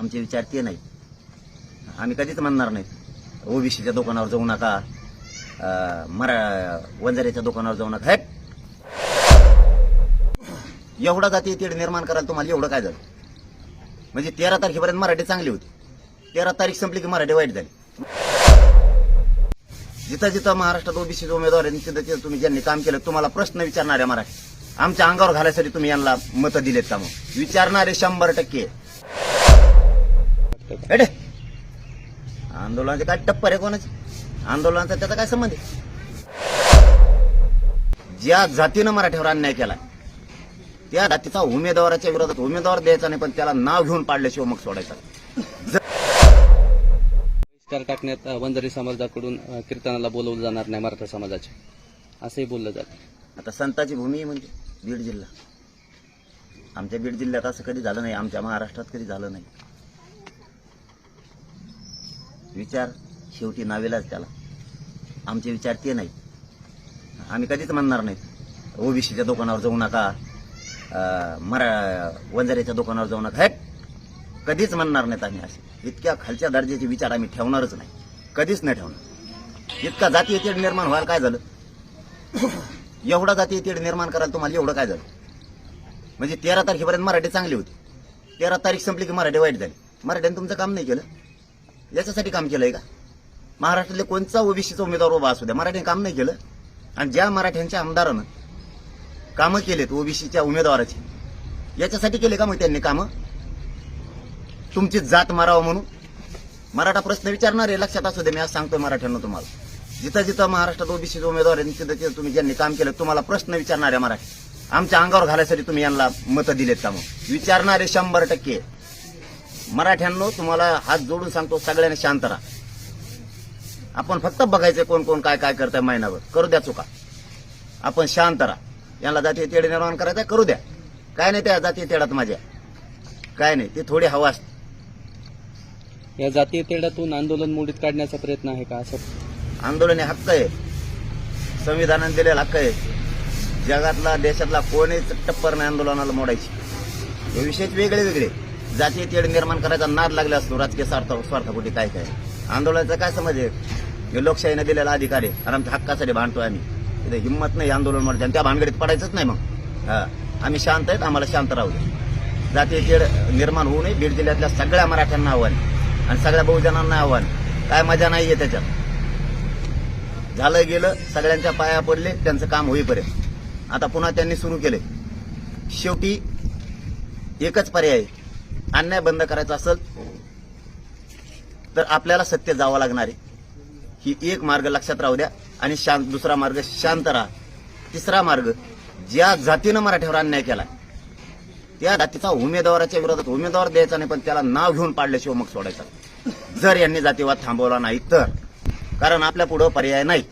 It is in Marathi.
आमचे विचार ते नाही आम्ही कधीच म्हणणार नाही ओबीसीच्या दुकानावर जाऊ नका मरा वंजाऱ्याच्या दुकानावर जाऊ नका. हट एवढा जाती तेढ निर्माण करायला तुम्हाला एवढं काय झालं? म्हणजे तेरा तारखेपर्यंत मराठी चांगली होती. तेरा तारीख संपली की मराठी वाईट झाली. जिथं जिथं महाराष्ट्रात ओबीसीचे उमेदवार आहेत तिथं तिथं तुम्ही ज्यांनी काम केलं तुम्हाला प्रश्न विचारणाऱ्या मराठी. आमच्या अंगावर घालायसाठी तुम्ही यांना मतं दिलेत का मग? विचारणारे शंभर टक्के. एडे आंदोलनाचे काय टप्पर आहे कोणाचे आंदोलनाचा त्याचा काय संबंध आहे ज्या जातीनं मराठीवर अन्याय केला त्या जातीचा उमेदवाराच्या विरोधात उमेदवार द्यायचा नाही पण त्याला नाव घेऊन पाडल्याशिवाय मग सोडायचा बहिष्कार टाकण्यात वंजारी समाजाकडून कीर्तनाला बोलवलं जाणार नाही मराठा समाजाचे असंही बोललं जातं आता संताची भूमी म्हणजे बीड जिल्हा आमच्या बीड जिल्ह्यात असं कधी झालं नाही आमच्या महाराष्ट्रात कधी झालं नाही विचार शेवटी नावेलाच त्याला. आमचे विचार ते नाही आम्ही कधीच म्हणणार नाहीत. ओबीसीच्या दुकानावर जाऊ नका मरा वंजाऱ्याच्या दुकानावर जाऊ नका. हट कधीच म्हणणार नाहीत आम्ही असे. इतक्या खालच्या दर्जाचे विचार आम्ही ठेवणारच नाही. कधीच नाही ठेवणार. इतका जातीय तेढ निर्माण व्हायला काय झालं? एवढा जातीय तेढ निर्माण करायला तुम्हाला एवढं काय झालं? म्हणजे तेरा तारखेपर्यंत मराठी चांगली होती. तेरा तारीख संपली की मराठी वाईट झाली. मराठ्याने तुमचं काम नाही केलं. याच्यासाठी काम केलंय का? महाराष्ट्रातले कोणचा ओबीसीचा उमेदवार उभा असू द्या. मराठीने काम नाही केलं. आणि ज्या मराठ्यांच्या आमदारानं कामं केलेत ओबीसीच्या उमेदवाराची याच्यासाठी केले का मग त्यांनी कामं? तुमची जात मारावं म्हणून. मराठा प्रश्न विचारणार आहे. लक्षात असू दे मी आज सांगतोय मराठ्यांना तुम्हाला. जिथं जिथं महाराष्ट्रात ओबीसीचे उमेदवार आहेत तिथं तिथं तुम्ही ज्यांनी काम केलं तुम्हाला प्रश्न विचारणारे मराठी. आमच्या अंगावर घालायसाठी तुम्ही यांना मतं दिलेत का मग? विचारणारे शंभर टक्के. मराठ्यांनो तुम्हाला हात जोडून सांगतो सगळ्यांनी शांत राहा. आपण फक्त बघायचं कोण कोण काय काय करतंय महिनाभर. करू द्या चुका. आपण शांत राहा. यांना जातीय तेढ निर्माण करायचं करू द्या. काय नाही त्या जातीय तेढात माझ्या. काय नाही ते थोडी हवा असते. या जातीय तेढ्यातून आंदोलन मोडीत काढण्याचा प्रयत्न आहे का? असं. आंदोलन हे हक्क आहे. संविधानाने दिलेला हक्क आहे. जगातला देशातला कोणीच टप्पर नाही आंदोलनाला मोडायची. हे विषयच वेगळे वेगळे जातीय तेढ निर्माण करायचा नाद लागला असतो. राजकीय स्वार्थ स्वार्थापोटी काय काय? आंदोलनाचा काय समज आहे? हे लोकशाहीने दिलेला अधिकार आहे. कारण आमच्या हक्कासाठी भांडतोय आम्ही. तिथे हिंमत नाही आंदोलन मोडायचं आणि त्या भानगडीत पडायचंच नाही मग. हा. आम्ही शांत आहेत आम्हाला शांत राहू दे जातीय तेढ निर्माण होऊ नये. बीड जिल्ह्यातल्या सगळ्या मराठ्यांना आव्हान. आणि सगळ्या बहुजनांना आव्हान. काय मजा नाहीये त्याच्यात. झालं गेलं सगळ्यांच्या पाया पडले त्यांचं काम होईपर्यंत. आता पुन्हा त्यांनी सुरू केले शेवटी एकच पर्याय आहे. अन्याय बंद करायचा असेल तर आपल्याला सत्य जावं लागणार आहे. ही एक मार्ग लक्षात राहू द्या आणि शांत दुसरा मार्ग शांत राहा. तिसरा मार्ग ज्या जातीनं मराठ्यावर अन्याय केला त्या जातीचा उमेदवाराच्या विरोधात उमेदवार द्यायचा नाही पण त्याला नाव घेऊन पाडल्याशिवाय मग सोडायचा. जर यांनी जातीवाद थांबवला नाही तर. कारण आपल्या पुढं पर्याय नाही